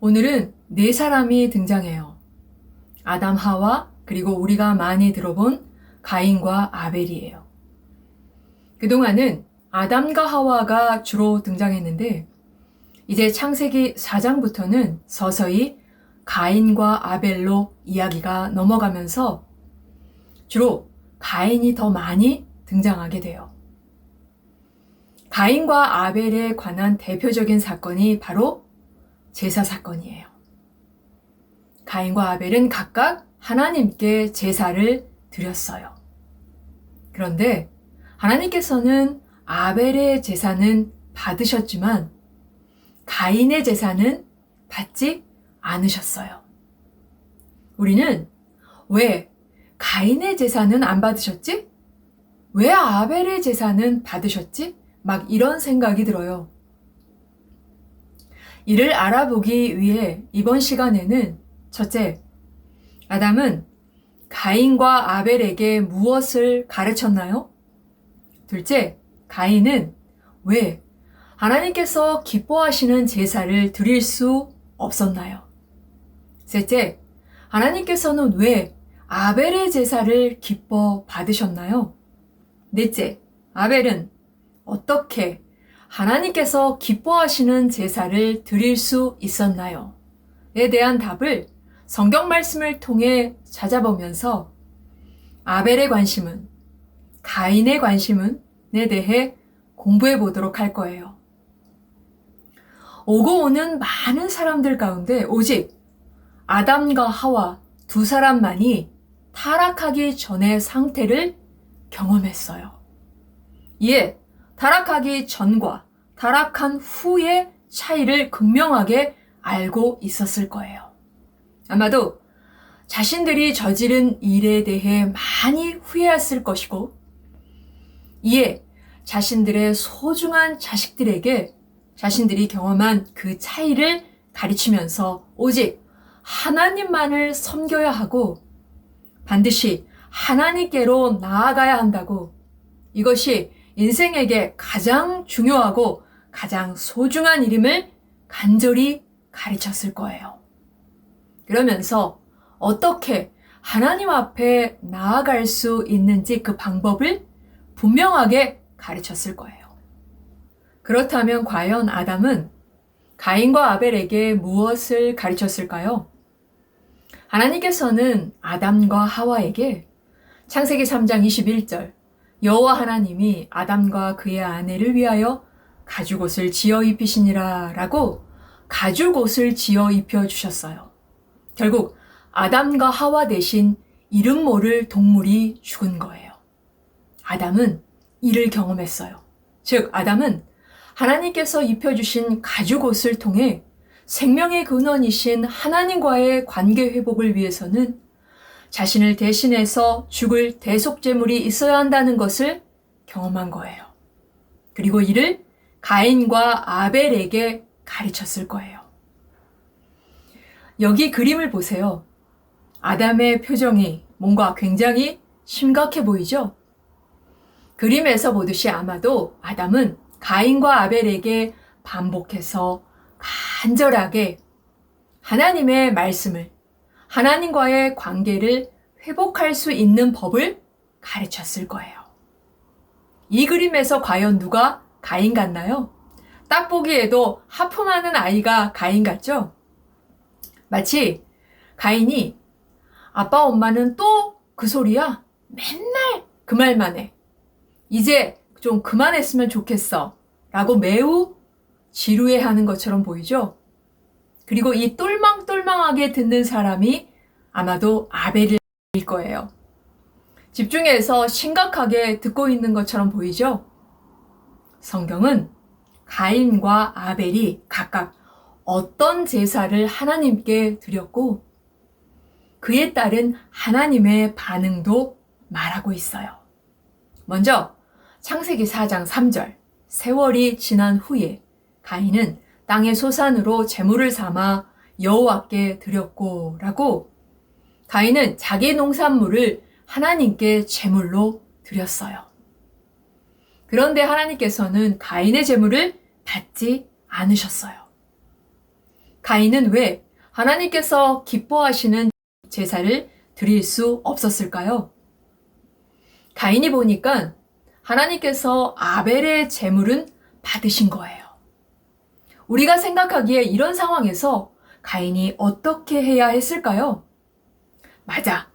오늘은 네 사람이 등장해요. 아담 하와 그리고 우리가 많이 들어본 가인과 아벨이에요. 그동안은 아담과 하와가 주로 등장했는데 이제 창세기 4장부터는 서서히 가인과 아벨로 이야기가 넘어가면서 주로 가인이 더 많이 등장하게 돼요. 가인과 아벨에 관한 대표적인 사건이 바로 제사 사건이에요. 가인과 아벨은 각각 하나님께 제사를 드렸어요. 그런데 하나님께서는 아벨의 제사는 받으셨지만 가인의 제사는 받지 않으셨어요. 우리는 왜 가인의 제사는 안 받으셨지? 왜 아벨의 제사는 받으셨지? 막 이런 생각이 들어요. 이를 알아보기 위해 이번 시간에는 첫째, 아담은 가인과 아벨에게 무엇을 가르쳤나요? 둘째, 가인은 왜 하나님께서 기뻐하시는 제사를 드릴 수 없었나요? 셋째, 하나님께서는 왜 아벨의 제사를 기뻐 받으셨나요? 넷째, 아벨은 어떻게 하나님께서 기뻐하시는 제사를 드릴 수 있었나요? 에 대한 답을 성경 말씀을 통해 찾아보면서 아벨의 관심은 가인의 관심은에 대해 공부해 보도록 할 거예요. 오고 오는 많은 사람들 가운데 오직 아담과 하와 두 사람만이 타락하기 전의 상태를 경험했어요. 이에 타락하기 전과 타락한 후의 차이를 극명하게 알고 있었을 거예요. 아마도 자신들이 저지른 일에 대해 많이 후회했을 것이고, 이에 자신들의 소중한 자식들에게 자신들이 경험한 그 차이를 가르치면서 오직 하나님만을 섬겨야 하고 반드시 하나님께로 나아가야 한다고 이것이 인생에게 가장 중요하고 가장 소중한 일임을 간절히 가르쳤을 거예요. 그러면서 어떻게 하나님 앞에 나아갈 수 있는지 그 방법을 분명하게 가르쳤을 거예요. 그렇다면 과연 아담은 가인과 아벨에게 무엇을 가르쳤을까요? 하나님께서는 아담과 하와에게 창세기 3장 21절 여호와 하나님이 아담과 그의 아내를 위하여 가죽옷을 지어 입히시니라 라고 가죽옷을 지어 입혀 주셨어요. 결국 아담과 하와 대신 이름 모를 동물이 죽은 거예요. 아담은 이를 경험했어요. 즉, 아담은 하나님께서 입혀 주신 가죽옷을 통해 생명의 근원이신 하나님과의 관계 회복을 위해서는 자신을 대신해서 죽을 대속제물이 있어야 한다는 것을 경험한 거예요. 그리고 이를 가인과 아벨에게 가르쳤을 거예요. 여기 그림을 보세요. 아담의 표정이 뭔가 굉장히 심각해 보이죠? 그림에서 보듯이 아마도 아담은 가인과 아벨에게 반복해서 간절하게 하나님의 말씀을, 하나님과의 관계를 회복할 수 있는 법을 가르쳤을 거예요. 이 그림에서 과연 누가 가인 같나요? 딱 보기에도 하품하는 아이가 가인 같죠? 마치 가인이 아빠 엄마는 또 그 소리야? 맨날 그 말만 해. 이제 좀 그만했으면 좋겠어. 라고 매우 지루해 하는 것처럼 보이죠? 그리고 이 똘망똘망하게 듣는 사람이 아마도 아벨일 거예요. 집중해서 심각하게 듣고 있는 것처럼 보이죠? 성경은 가인과 아벨이 각각 어떤 제사를 하나님께 드렸고 그에 따른 하나님의 반응도 말하고 있어요. 먼저 창세기 4장 3절 세월이 지난 후에 가인은 땅의 소산으로 재물을 삼아 여호와께 드렸고라고 가인은 자기 농산물을 하나님께 제물로 드렸어요. 그런데 하나님께서는 가인의 제물을 받지 않으셨어요. 가인은 왜 하나님께서 기뻐하시는 제사를 드릴 수 없었을까요? 가인이 보니까 하나님께서 아벨의 제물은 받으신 거예요. 우리가 생각하기에 이런 상황에서 가인이 어떻게 해야 했을까요? 맞아.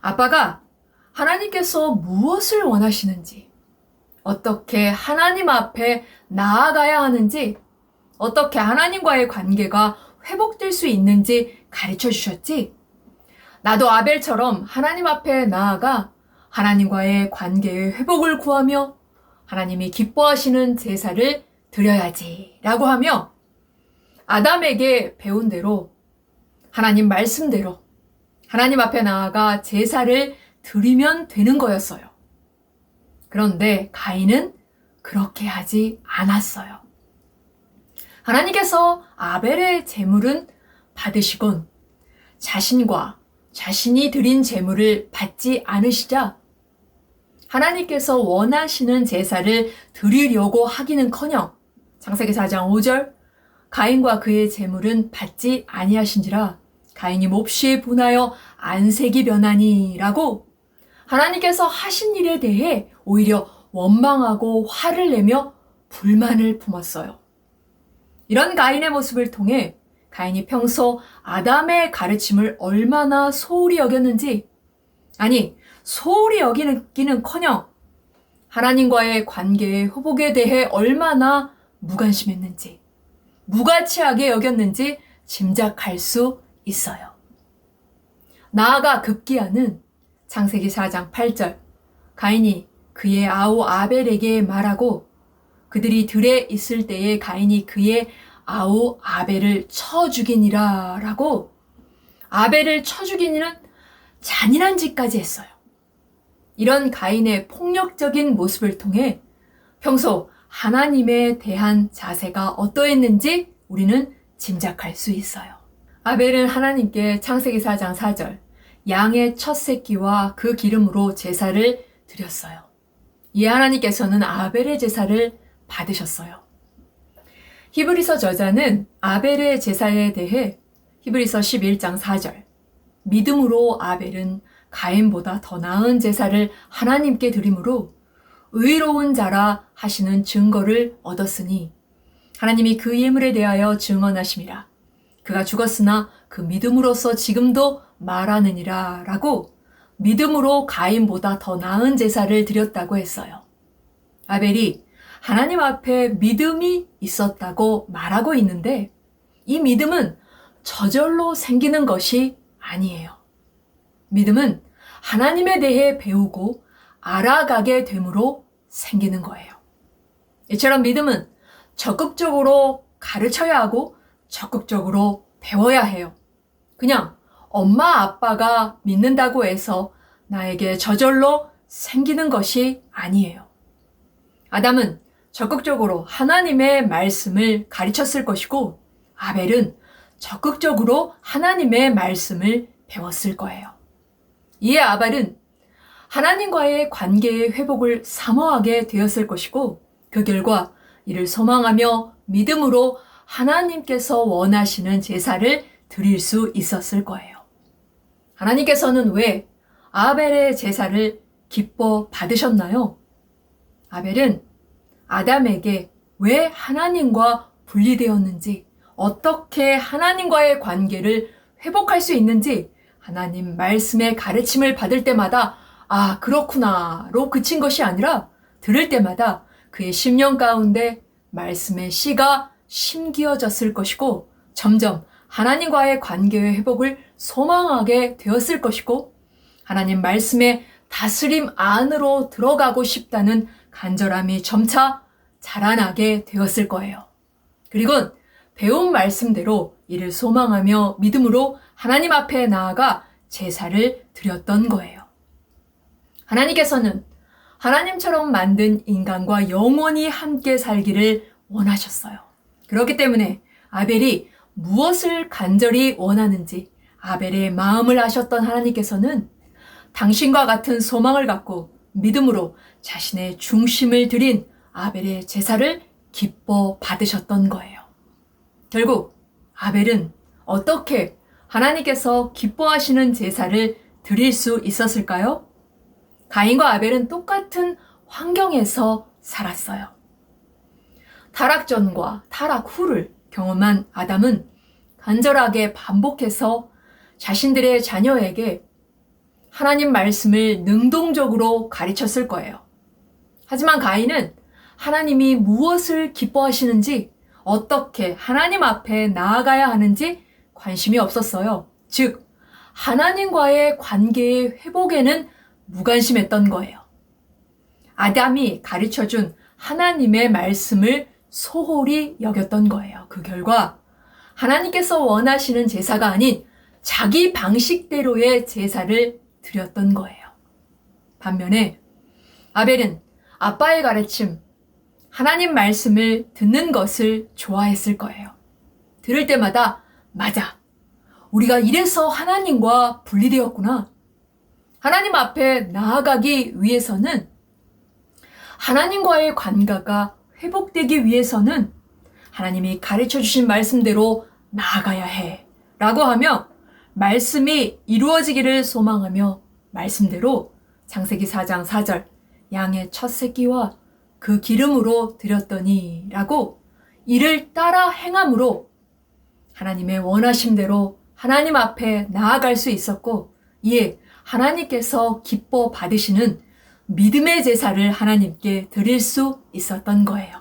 아빠가 하나님께서 무엇을 원하시는지, 어떻게 하나님 앞에 나아가야 하는지, 어떻게 하나님과의 관계가 회복될 수 있는지 가르쳐 주셨지? 나도 아벨처럼 하나님 앞에 나아가 하나님과의 관계의 회복을 구하며 하나님이 기뻐하시는 제사를 드려야지 라고 하며 아담에게 배운 대로 하나님 말씀대로 하나님 앞에 나아가 제사를 드리면 되는 거였어요. 그런데 가인은 그렇게 하지 않았어요. 하나님께서 아벨의 제물은 받으시곤 자신과 자신이 드린 제물을 받지 않으시자 하나님께서 원하시는 제사를 드리려고 하기는커녕 창세기 4장 5절 가인과 그의 제물은 받지 아니하신지라 가인이 몹시 분하여 안색이 변하니라고 하나님께서 하신 일에 대해 오히려 원망하고 화를 내며 불만을 품었어요. 이런 가인의 모습을 통해 가인이 평소 아담의 가르침을 얼마나 소홀히 여겼는지, 아니, 소홀히 여기기는 커녕 하나님과의 관계의 회복에 대해 얼마나 무관심했는지, 무가치하게 여겼는지 짐작할 수 있어요. 나아가 급기야는 창세기 4장 8절, 가인이 그의 아우 아벨에게 말하고 그들이 들에 있을 때에 가인이 그의 아우 아벨을 쳐 죽이니라 라고 아벨을 쳐 죽이니는 잔인한 짓까지 했어요. 이런 가인의 폭력적인 모습을 통해 평소 하나님에 대한 자세가 어떠했는지 우리는 짐작할 수 있어요. 아벨은 하나님께 창세기 4장 4절 양의 첫 새끼와 그 기름으로 제사를 드렸어요. 이 하나님께서는 아벨의 제사를 받으셨어요. 히브리서 저자는 아벨의 제사에 대해 히브리서 11장 4절 믿음으로 아벨은 가인보다 더 나은 제사를 하나님께 드림으로 의로운 자라 하시는 증거를 얻었으니 하나님이 그 예물에 대하여 증언하심이라 그가 죽었으나 그 믿음으로서 지금도 말하느니라 라고 믿음으로 가인보다 더 나은 제사를 드렸다고 했어요. 아벨이 하나님 앞에 믿음이 있었다고 말하고 있는데 이 믿음은 저절로 생기는 것이 아니에요. 믿음은 하나님에 대해 배우고 알아가게 되므로 생기는 거예요. 이처럼 믿음은 적극적으로 가르쳐야 하고 적극적으로 배워야 해요. 그냥 엄마 아빠가 믿는다고 해서 나에게 저절로 생기는 것이 아니에요. 아담은 적극적으로 하나님의 말씀을 가르쳤을 것이고 아벨은 적극적으로 하나님의 말씀을 배웠을 거예요. 이에 아벨은 하나님과의 관계의 회복을 사모하게 되었을 것이고 그 결과 이를 소망하며 믿음으로 하나님께서 원하시는 제사를 드릴 수 있었을 거예요. 하나님께서는 왜 아벨의 제사를 기뻐 받으셨나요? 아벨은 아담에게 왜 하나님과 분리되었는지, 어떻게 하나님과의 관계를 회복할 수 있는지 하나님 말씀의 가르침을 받을 때마다 아, 그렇구나로 그친 것이 아니라 들을 때마다 그의 심령 가운데 말씀의 씨가 심기어졌을 것이고 점점 하나님과의 관계의 회복을 소망하게 되었을 것이고 하나님 말씀의 다스림 안으로 들어가고 싶다는 간절함이 점차 자라나게 되었을 거예요. 그리고 배운 말씀대로 이를 소망하며 믿음으로 하나님 앞에 나아가 제사를 드렸던 거예요. 하나님께서는 하나님처럼 만든 인간과 영원히 함께 살기를 원하셨어요. 그렇기 때문에 아벨이 무엇을 간절히 원하는지 아벨의 마음을 아셨던 하나님께서는 당신과 같은 소망을 갖고 믿음으로 자신의 중심을 들인 아벨의 제사를 기뻐 받으셨던 거예요. 결국 아벨은 어떻게 하나님께서 기뻐하시는 제사를 드릴 수 있었을까요? 가인과 아벨은 똑같은 환경에서 살았어요. 타락 전과 타락 후를 경험한 아담은 간절하게 반복해서 자신들의 자녀에게 하나님 말씀을 능동적으로 가르쳤을 거예요. 하지만 가인은 하나님이 무엇을 기뻐하시는지 어떻게 하나님 앞에 나아가야 하는지 관심이 없었어요. 즉, 하나님과의 관계의 회복에는 무관심했던 거예요. 아담이 가르쳐 준 하나님의 말씀을 소홀히 여겼던 거예요. 그 결과 하나님께서 원하시는 제사가 아닌 자기 방식대로의 제사를 드렸던 거예요. 반면에 아벨은 아빠의 가르침, 하나님 말씀을 듣는 것을 좋아했을 거예요. 들을 때마다 맞아. 우리가 이래서 하나님과 분리되었구나. 하나님 앞에 나아가기 위해서는 하나님과의 관계가 회복되기 위해서는 하나님이 가르쳐 주신 말씀대로 나아가야 해. 라고 하며 말씀이 이루어지기를 소망하며 말씀대로 장세기 4장 4절 양의 첫 새끼와 그 기름으로 드렸더니 라고 이를 따라 행함으로 하나님의 원하심대로 하나님 앞에 나아갈 수 있었고 이에 하나님께서 기뻐 받으시는 믿음의 제사를 하나님께 드릴 수 있었던 거예요.